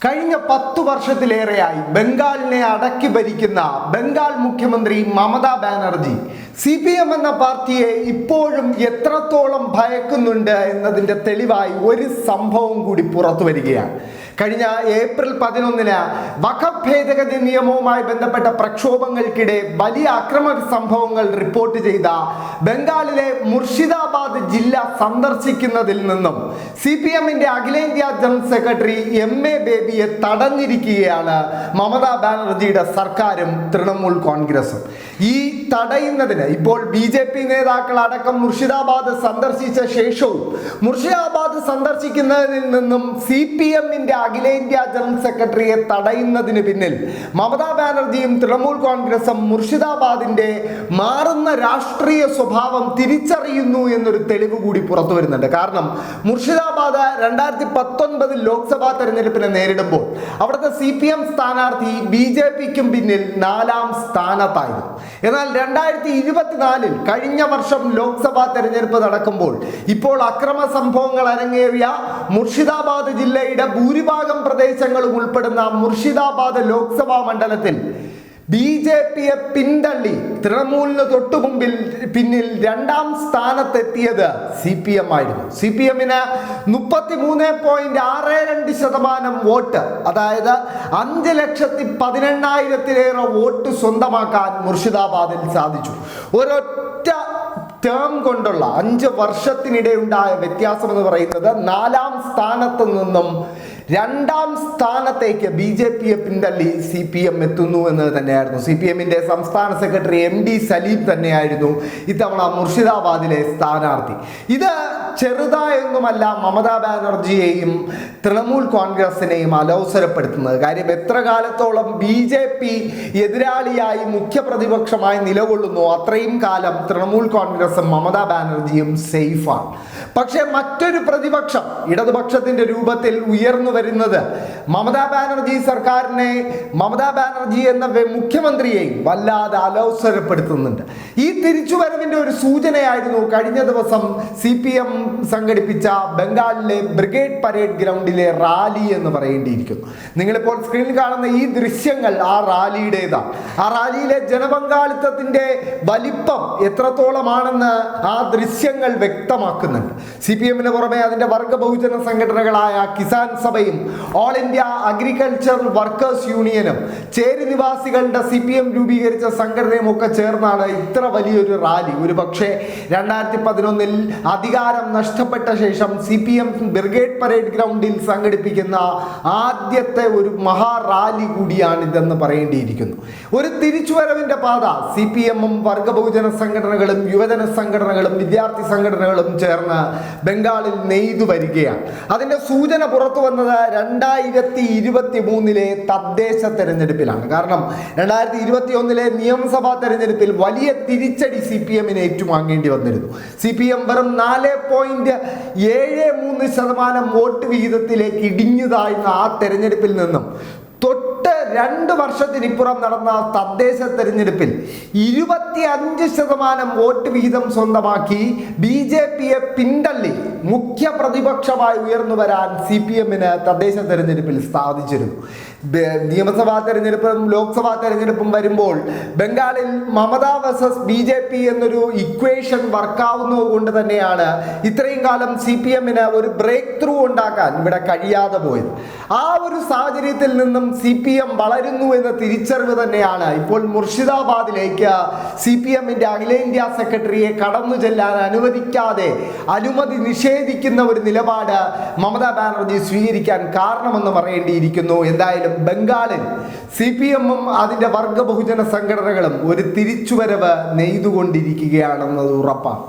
കഴിഞ്ഞ പത്തു വർഷത്തിലേറെയായി ബംഗാളിനെ അടക്കി ഭരിക്കുന്ന ബംഗാൾ മുഖ്യമന്ത്രി Mamata Banerjee C P M എന്ന പാർട്ടിയെ ഇപ്പോഴും എത്രത്തോളം ഭയക്കുന്നുണ്ട് എന്നതിന്റെ തെളിവായി ഒരു സംഭവം കൂടി പുറത്തു വരികയാണ്. കഴിഞ്ഞ ഏപ്രിൽ പതിനൊന്നിന് വഖഫ് ഭേദഗതി നിയമവുമായി ബന്ധപ്പെട്ട പ്രക്ഷോഭങ്ങൾക്കിടെ വലിയ അക്രമ സംഭവങ്ങൾ റിപ്പോർട്ട് ചെയ്ത ബംഗാളിലെ മുർഷിദാബാദ് ജില്ല സന്ദർശിക്കുന്നതിൽ നിന്നും സി പി എമ്മിന്റെ അഖിലേന്ത്യാ ജനറൽ സെക്രട്ടറി എം എ ബേബിയെ തടഞ്ഞിരിക്കുകയാണ് മമതാ ബാനർജിയുടെ സർക്കാരും തൃണമൂൽ കോൺഗ്രസും. ഈ തടയുന്നതിന് ഇപ്പോൾ ബി ജെ പി നേതാക്കൾ അടക്കം മുർഷിദാബാദ് സന്ദർശിച്ച ശേഷവും മുർഷിദാബാദ് സന്ദർശിക്കുന്നതിൽ നിന്നും സി പി എമ്മിന്റെ അഖിലേന്ത്യാ ജനറൽ സെക്രട്ടറിയെ തടയുന്നതിന് പിന്നിൽ മമതാ ബാനർജിയും തൃണമൂൽ കോൺഗ്രസും മുർഷിദാബാദിന്റെ മാറുന്ന രാഷ്ട്രീയ സ്വഭാവം തിരിച്ചറിയുന്നു എന്നൊരു തെളിവ് കൂടി പുറത്തു വരുന്നുണ്ട്. കാരണം മുർഷിദാബാദ് രണ്ടായിരത്തി പത്തൊൻപതിൽ ലോക്സഭാ തെരഞ്ഞെടുപ്പിനെ നേരിടുമ്പോൾ അവിടുത്തെ സി പി എം സ്ഥാനാർത്ഥി ബി ജെ പിക്കും പിന്നിൽ നാലാം സ്ഥാനത്തായിരുന്നു. എന്നാൽ രണ്ടായിരത്തി ഇരുപത്തിനാലിൽ കഴിഞ്ഞ വർഷം ലോക്സഭാ തെരഞ്ഞെടുപ്പ് നടക്കുമ്പോൾ ഇപ്പോൾ അക്രമ സംഭവങ്ങൾ അരങ്ങേറിയ മുർഷിദാബാദ് ജില്ലയുടെ ഭൂരിഭാഗം പ്രദേശങ്ങളും ഉൾപ്പെടുന്ന മുർഷിദാബാദ് ലോക്സഭാ മണ്ഡലത്തിൽ ബി ജെ പിയെ പിന്തള്ളി തൃണമൂലിന് തൊട്ടു മുമ്പിൽ പിന്നിൽ രണ്ടാം സ്ഥാനത്തെത്തിയത് സി പി എം ആയിരുന്നു. സി പി എമ്മിന് മുപ്പത്തി മൂന്ന് പോയിന്റ് ആറ് രണ്ട് ശതമാനം വോട്ട് അതായത് അഞ്ച് ലക്ഷത്തി പതിനെണ്ണായിരത്തിലേറെ വോട്ട് സ്വന്തമാക്കാൻ മുർഷിദാബാദിൽ സാധിച്ചു. ഒരൊറ്റ ടേം കൊണ്ടുള്ള അഞ്ച് വർഷത്തിനിടെ ഉണ്ടായ വ്യത്യാസം എന്ന് പറയുന്നത് നാലാം സ്ഥാനത്ത് നിന്നും രണ്ടാം സ്ഥാനത്തേക്ക് ബി ജെ പിയെ പിന്തള്ളി സി പി എം എത്തുന്നു എന്നത് തന്നെയായിരുന്നു. സി പി എമ്മിന്റെ സംസ്ഥാന സെക്രട്ടറി എം ഡി സലീം തന്നെയായിരുന്നു ഇത്തവണ മുർഷിദാബാദിലെ സ്ഥാനാർത്ഥി. ഇത് ചെറുതായൊന്നുമല്ല മമതാ ബാനർജിയെയും തൃണമൂൽ കോൺഗ്രസിനെയും അലോസരപ്പെടുത്തുന്നത്. കാര്യം എത്ര കാലത്തോളം ബി ജെ പി എതിരാളിയായി മുഖ്യപ്രതിപക്ഷമായി നിലകൊള്ളുന്നു അത്രയും കാലം തൃണമൂൽ കോൺഗ്രസും മമതാ ബാനർജിയും സേഫാണ്. പക്ഷേ മറ്റൊരു പ്രതിപക്ഷം ഇടതുപക്ഷത്തിന്റെ രൂപത്തിൽ ഉയർന്നു വരുന്നത്. മമതാ ബാനർജി സർക്കാരിനെ മമതാ ബാനർജി എന്ന മുഖ്യമന്ത്രിയെയും വല്ലാതെ അലോസരപ്പെടുത്തുന്നുണ്ട്. ഈ തിരിച്ചുവരവിന്റെ ഒരു സൂചനയായിരുന്നു കഴിഞ്ഞ ദിവസം സി പി എം സംഘടിപ്പിച്ച ബംഗാളിലെ ബ്രിഗേഡ് പരേഡ് ഗ്രൗണ്ടിലെ റാലി എന്ന് പറയേണ്ടിയിരിക്കുന്നു. നിങ്ങളിപ്പോൾ സ്ക്രീനിൽ കാണുന്ന ഈ ദൃശ്യങ്ങൾ ആ റാലിയുടേതാണ്. ആ റാലിയിലെ ജനപങ്കാളിത്തത്തിന്റെ വലിപ്പം എത്രത്തോളമാണെന്ന് ആ ദൃശ്യങ്ങൾ വ്യക്തമാക്കുന്നുണ്ട്. സി പി എമ്മിന് പുറമെ അതിന്റെ വർഗ ബഹുജന സംഘടനകളായ കിസാൻ സഭയും ഓൾ ഇന്ത്യ അഗ്രികൾച്ചർ വർക്കേഴ്സ് യൂണിയനും ചേരി നിവാസികളുടെ സി പി എം രൂപീകരിച്ച സംഘടനയും ഒക്കെ ചേർന്നാണ് ഇത്ര വലിയൊരു റാലി. ഒരു പക്ഷേ രണ്ടായിരത്തി പതിനൊന്നിൽ അധികാരം നഷ്ടപ്പെട്ട ശേഷം C P M brigade parade ഗ്രൗണ്ടിൽ സംഘടിപ്പിക്കുന്ന ആദ്യത്തെ ഒരു മഹാ റാലി കൂടിയാണിതെന്ന് പറയേണ്ടിയിരിക്കുന്നു. ഒരു തിരിച്ചുവരവിന്റെ പാത സി പി എമ്മും വർഗ ബഹുജന സംഘടനകളും യുവജന സംഘടനകളും വിദ്യാർത്ഥി സംഘടനകളും ചേർന്ന് ബംഗാളിൽ നെയ്തു വരികയാണ്. അതിന്റെ സൂചന പുറത്തു വന്നത് രണ്ടായിരത്തി ഇരുപത്തി മൂന്നിലെ തദ്ദേശ തെരഞ്ഞെടുപ്പിലാണ്. കാരണം രണ്ടായിരത്തി ഇരുപത്തി ഒന്നിലെ നിയമസഭാ തെരഞ്ഞെടുപ്പിൽ വലിയ തിരിച്ചടി സി പി എമ്മിന് ഏറ്റുവാങ്ങേണ്ടി വന്നിരുന്നു. സി പി എം വെറും നാല് പോയിന്റ് ഏഴ് മൂന്ന് ശതമാനം വോട്ട് വിഹിതത്തിലേക്ക് ഇടിഞ്ഞതായിരുന്ന ആ തെരഞ്ഞെടുപ്പിൽ നിന്നും രണ്ട് വർഷത്തിനിപ്പുറം നടന്ന തദ്ദേശ തെരഞ്ഞെടുപ്പിൽ ഇരുപത്തി അഞ്ച് ശതമാനം വോട്ട് വിഹിതം സ്വന്തമാക്കി ബി ജെ പിയെ പിന്തള്ളി മുഖ്യ പ്രതിപക്ഷമായി ഉയർന്നു വരാൻ സി പി എമ്മിന് തദ്ദേശ തെരഞ്ഞെടുപ്പിൽ സാധിച്ചിരുന്നു. നിയമസഭാ തെരഞ്ഞെടുപ്പും ലോക്സഭാ തെരഞ്ഞെടുപ്പും വരുമ്പോൾ ബംഗാളിൽ Mamata versus B J P എന്നൊരു ഇക്വേഷൻ വർക്കാവുന്നത് കൊണ്ട് തന്നെയാണ് ഇത്രയും കാലം സി പി എമ്മിന് ഒരു ബ്രേക്ക് ത്രൂ ഉണ്ടാക്കാൻ ഇവിടെ കഴിയാതെ പോയത്. ആ ഒരു സാഹചര്യത്തിൽ നിന്നും സി പി എം വളരുന്നു എന്ന തിരിച്ചറിവ് തന്നെയാണ് ഇപ്പോൾ മുർഷിദാബാദിലേക്ക് സി പി എമ്മിന്റെ അഖിലേന്ത്യാ സെക്രട്ടറിയെ കടന്നു ചെല്ലാൻ അനുവദിക്കാതെ അനുമതി നിഷേധിക്കുന്ന ഒരു നിലപാട് മമതാ ബാനർജി സ്വീകരിക്കാൻ കാരണമെന്ന് പറയേണ്ടിയിരിക്കുന്നു. എന്തായാലും ബംഗാളിൽ സി പി എമ്മും അതിന്റെ വർഗ ബഹുജന സംഘടനകളും ഒരു തിരിച്ചുവരവ് നെയ്തുകൊണ്ടിരിക്കുകയാണെന്നത് ഉറപ്പാണ്.